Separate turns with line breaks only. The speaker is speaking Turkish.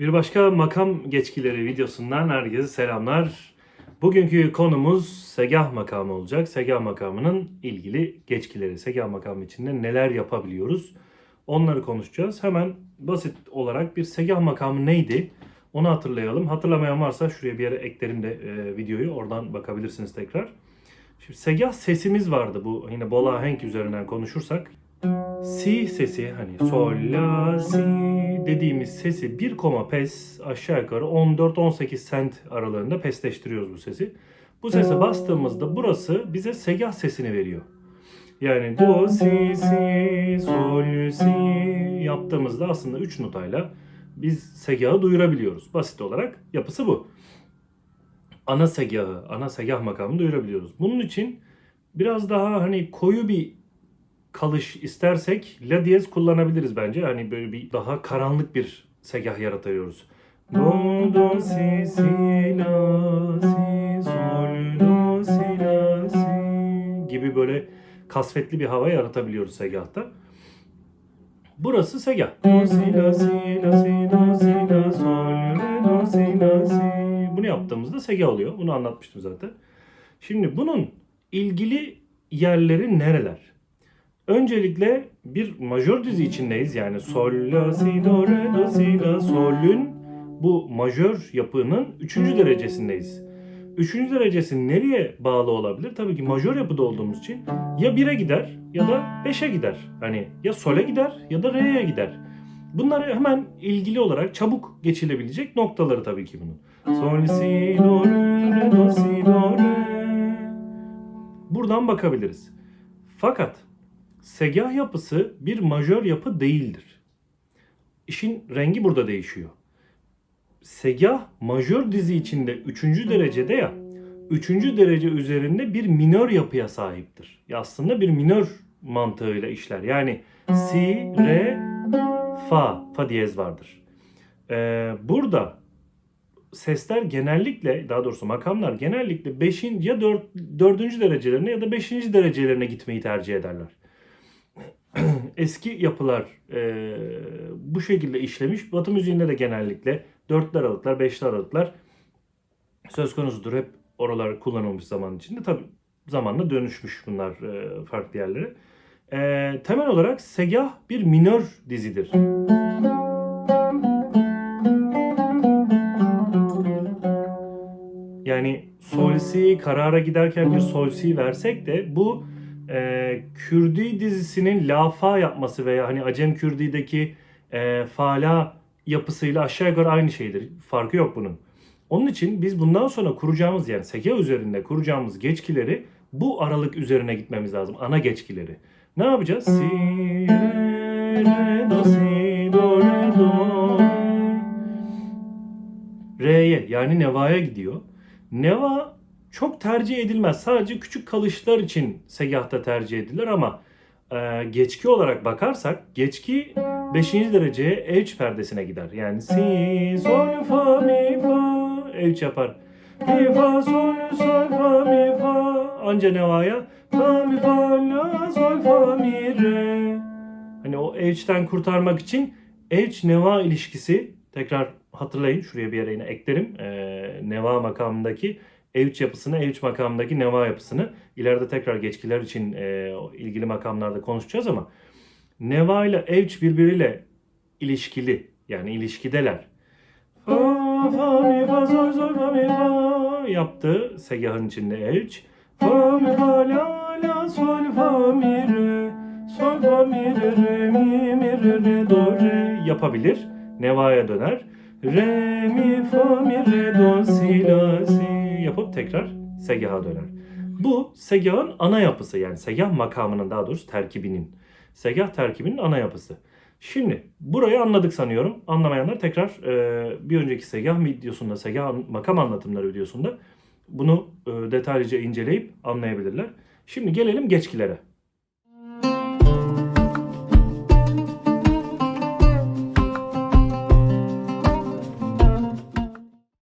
Bir başka makam geçkileri videosundan herkese selamlar. Bugünkü konumuz segah makamı olacak. Segah makamının ilgili geçkileri, segah makamı içinde neler yapabiliyoruz? Onları konuşacağız. Hemen basit olarak bir segah makamı neydi? Onu hatırlayalım. Hatırlamayan varsa şuraya bir yere eklerim de e, videoyu. Oradan bakabilirsiniz tekrar. Şimdi segah sesimiz vardı bu yine Bola Henk üzerinden konuşursak. Si sesi hani sol la si dediğimiz sesi bir koma pes aşağı yukarı 14-18 cent aralığında pesleştiriyoruz bu sesi. Bu sese bastığımızda burası bize segah sesini veriyor. Yani do si si sol si yaptığımızda aslında 3 notayla biz segahı duyurabiliyoruz. Basit olarak yapısı bu. Ana segahı, ana segah makamını duyurabiliyoruz. Bunun için biraz daha hani koyu bir kalış istersek la diyez kullanabiliriz bence. Hani böyle bir daha karanlık bir segah yaratıyoruz. Do, do, si, si, la, si, sol, do, si, la, si gibi böyle kasvetli bir hava yaratabiliyoruz segahta. Burası segah. Do, si, la, si, la, si, do, si, la, sol, re, do, si, la, si. Bunu yaptığımızda segah oluyor. Bunu anlatmıştım zaten. Şimdi bunun ilgili yerleri nereler? Öncelikle bir majör dizi içindeyiz. Yani sol, la, si, do, re, do, si, la, sol'ün bu majör yapının 3. derecesindeyiz. 3. derecesi nereye bağlı olabilir? Tabii ki majör yapıda olduğumuz için ya 1'e gider ya da 5'e gider. Hani ya sol'e gider ya da re'ye gider. Bunları hemen ilgili olarak çabuk geçilebilecek noktaları tabii ki bunun. Sol, si, do, re, do, si, do, re. Buradan bakabiliriz. Fakat segah yapısı bir majör yapı değildir. İşin rengi burada değişiyor. Segah majör dizi içinde 3. derecede ya 3. derece üzerinde bir minör yapıya sahiptir. Ya aslında bir minör mantığıyla işler. Yani si, re, fa, fa diyez vardır. Ee, burada sesler genellikle daha doğrusu makamlar genellikle 5. ya 4. 4. derecelerine ya da 5. derecelerine gitmeyi tercih ederler eski yapılar e, bu şekilde işlemiş. Batı müziğinde de genellikle dörtler aralıklar, beşler aralıklar söz konusudur. Hep oralar kullanılmış zaman içinde. Tabi zamanla dönüşmüş bunlar e, farklı yerlere. E, temel olarak segah bir minör dizidir. Yani sol si karara giderken bir sol si versek de bu e, Kürdi dizisinin lafa yapması veya hani Acem Kürdi'deki e, fala yapısıyla aşağı yukarı aynı şeydir. Farkı yok bunun. Onun için biz bundan sonra kuracağımız yani seke üzerinde kuracağımız geçkileri bu aralık üzerine gitmemiz lazım. Ana geçkileri. Ne yapacağız? Si, re, do, si, do, re, do, re. Re'ye yani nevaya gidiyor. Neva çok tercih edilmez. Sadece küçük kalışlar için segahta tercih edilir ama e, geçki olarak bakarsak geçki 5. dereceye evç perdesine gider. Yani si, sol, fa, mi, fa evç yapar. Mi, fa, sol, sol, fa, mi, fa anca nevaya fa, mi, fa, la, sol, fa, mi, re. Hani o evçten kurtarmak için evç neva ilişkisi tekrar hatırlayın şuraya bir yere yine eklerim. E, neva makamındaki Evç yapısını, Evç makamındaki Neva yapısını ileride tekrar geçkiler için e, ilgili makamlarda konuşacağız ama Neva ile Evç birbiriyle ilişkili yani ilişkideler. Fa, fa, mi, fa, sol, yaptı segahın içinde Evç. Fa, mi, fa, la, la, sol, fa, mi, re. Sol, fa, mi, re, re, mi, mi, re, re, do, re yapabilir. Neva'ya döner. Re, mi, fa, mi, re, do, si, la, si yapıp tekrar segaha döner. Bu segahın ana yapısı yani segah makamının daha doğrusu terkibinin. Segah terkibinin ana yapısı. Şimdi burayı anladık sanıyorum. Anlamayanlar tekrar e, bir önceki segah videosunda, segah makam anlatımları videosunda bunu e, detaylıca inceleyip anlayabilirler. Şimdi gelelim geçkilere.